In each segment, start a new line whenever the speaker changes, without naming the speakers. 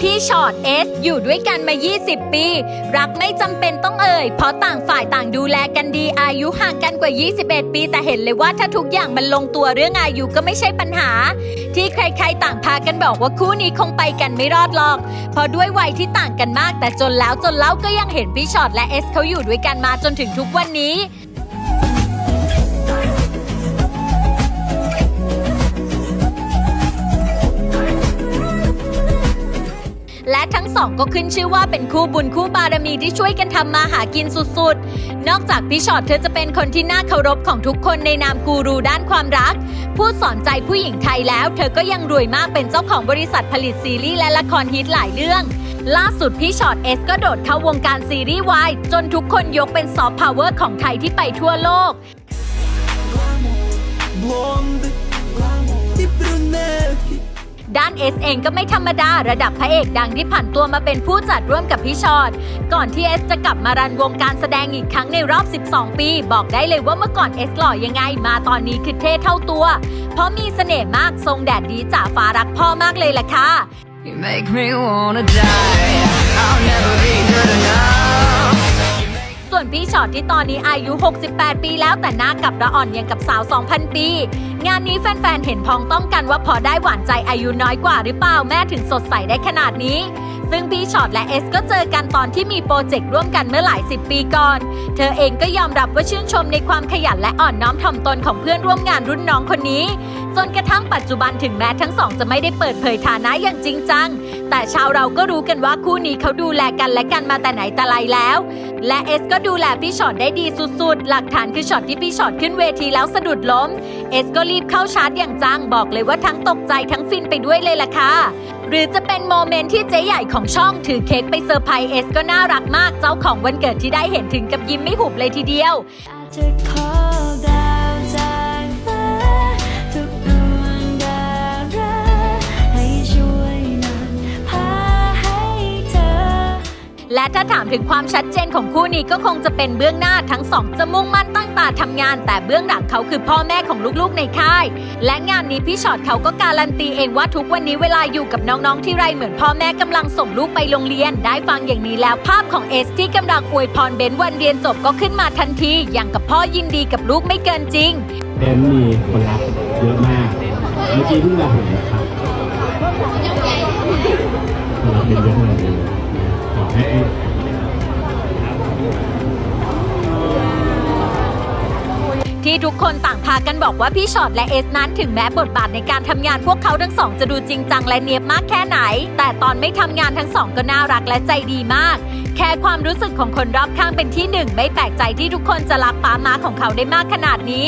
พี่ชอตเอสอยู่ด้วยกันมา 20 ปี รักไม่จำเป็นต้องเอ่ย เพราะต่างฝ่ายต่างดูแลกันดีอายุห่างกันกว่า 21 ปี แต่เห็นเลยว่าถ้าทุกอย่างมันลงตัวเรื่องอายุก็ไม่ใช่ปัญหา ที่ใครๆต่างพากันบอกว่าคู่นี้คงไปกันไม่รอดหรอก เพราะด้วยวัยที่ต่างกันมาก แต่จนแล้วจนเล่าก็ยังเห็นพี่ชอตและเอสเขาอยู่ด้วยกันมาจนถึงทุกวันนี้ และทั้งสองก็ขึ้นชื่อว่าเป็นคู่บุญคู่บารมีที่ช่วยกันทำมาหากินสุดๆ นอกจากพี่ชอตเธอจะเป็นคนที่น่าเคารพของทุกคนในนามกูรูด้านความรักพูดสอนใจผู้หญิงไทยแล้ว เธอก็ยังรวยมากเป็นเจ้าของบริษัทผลิตซีรีส์และละครฮิตหลายเรื่องล่าสุดพี่ชอตเอสก็โดดเข้าวงการซีรีส์วายจนทุกคนยกเป็นซอฟต์พาวเวอร์ของไทยที่ไปทั่วโลก
blonde e brunette
ด้านเอสเองก็ไม่ธรรมดาระดับพระเอกดังที่ผ่านตัวมาเป็นผู้จัดร่วมกับพี่ชอตก่อนที่เอสจะกลับมารันวงการแสดงอีกครั้งในรอบ 12 ปี บอกได้เลยว่าเมื่อก่อนเอสหล่อยังไงมาตอนนี้คือเท่เท่าตัว เพราะมีเสน่ห์มากทรงแดดดีจ่าฟ้ารักพ่อมากเลยล่ะค่ะ
You make me wanna die. I'll never be good enough.
ส่วนพี่ชอตที่ตอนนี้อายุ 68 ปีแล้วแต่หน้ากับระอ่อนยังกับสาว 2,000 ปี งานนี้แฟนๆ เห็นพ้องต้องกันว่าพอได้หวานใจอายุน้อยกว่าหรือเปล่าแม่ถึงสดใสได้ขนาดนี้ซึ่งพี่ชอตและเอสก็เจอกันตอนที่มีโปรเจกต์ร่วมกันเมื่อหลายสิบปีก่อน เธอเองก็ยอมรับว่าชื่นชมในความขยันและอ่อนน้อมถ่อมตนของเพื่อนร่วมงานรุ่นน้องคนนี้ จนกระทั่งปัจจุบันถึงแม้ทั้งสองจะไม่ได้เปิดเผยฐานะอย่างจริงจัง แต่ชาวเราก็รู้กันว่าคู่นี้เขาดูแลกันและกันมาแต่ไหนแต่ไรแล้ว และเอสก็ดูแลพี่ชอตได้ดีสุดๆ หลักฐานคือช็อตที่พี่ชอตขึ้นเวทีแล้วสะดุดล้ม เอสก็รีบเข้าชาร์จอย่างจังบอกเลยว่าทั้งตกใจทั้งฟินไปด้วยเลยล่ะค่ะ หรือจะเป็นโมเมนต์ที่เจ๊ใหญ่ของช่องถือเค้กไปเซอร์ไพรส์เอสก็น่ารักมากเจ้าของวันเกิดที่ได้เห็นถึงกับยิ้มไม่หุบเลยทีเดียว และถ้าถามถึงความชัดเจนของคู่นี้ก็คงจะเป็นเบื้องหน้าทั้งสองจะมุ่งมั่นตั้งตาทำงาน แต่เบื้องหลังเขาคือพ่อแม่ของลูกๆในค่าย และงานนี้พี่ชอตเขาก็การันตีเองว่าทุกวันนี้เวลาอยู่กับน้องๆที่ไรเหมือนพ่อแม่กำลังส่งลูกไปโรงเรียน ได้ฟังอย่างนี้แล้วภาพของเอสที่กำลังอวยพรเบนวันเรียนจบก็ขึ้นมาทันที อย่างกับพ่อยินดีกับลูกไม่เกินจริง
เบนมีคนรักเยอะมากเมื่อกี้เพิ่งมาเห็นนะครับคนรักเป็นเยอะมากเลยขอให้
ที่ทุกคนต่างพากันบอกว่าพี่ชอตและเอสนั้นถึงแม้บทบาทในการทำงานพวกเขาทั้งสองจะดูจริงจังและเนียบมากแค่ไหน แต่ตอนไม่ทำงานทั้งสองก็น่ารักและใจดีมาก แค่ความรู้สึกของคนรอบข้างเป็นที่หนึ่งไม่แปลกใจที่ทุกคนจะรักป้าม้าของเขาได้มากขนาดนี้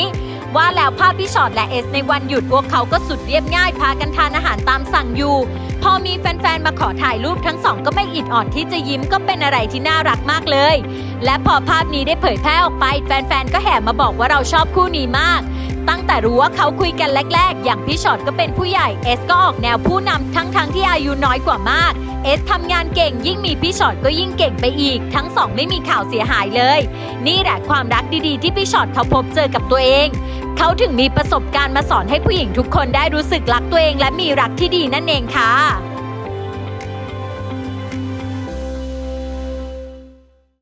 ว่าแล้วภาพพี่ชอตและเอสในวันหยุดพวกเขาก็สุดเรียบง่ายพากันทานอาหารตามสั่งอยู่ พอมีแฟนๆ มาขอถ่ายรูปทั้งสองก็ไม่อิดออดที่จะยิ้มก็เป็นอะไรที่น่ารักมากเลย และพอภาพนี้ได้เผยแพร่ออกไป แฟนๆ ก็แห่มาบอกว่าเราชอบคู่นี้มาก ตั้งแต่รู้ว่าเขาคุยกันแรก ๆ อย่างพี่ชอตก็เป็นผู้ใหญ่เอสก็ออกแนวผู้นำทั้งๆที่อายุน้อยกว่ามาก เอสทำงานเก่งยิ่งมีพี่ชอตก็ยิ่งเก่งไปอีก ทั้งสองไม่มีข่าวเสียหายเลย นี่แหละความรักดีๆ ที่พี่ชอตเขาพบเจอกับตัวเอง เขาถึงมีประสบการณ์มาสอนให้ผู้หญิงทุกคนได้รู้สึกรักตัวเองและมีรักที่ดีนั่นเองค่ะ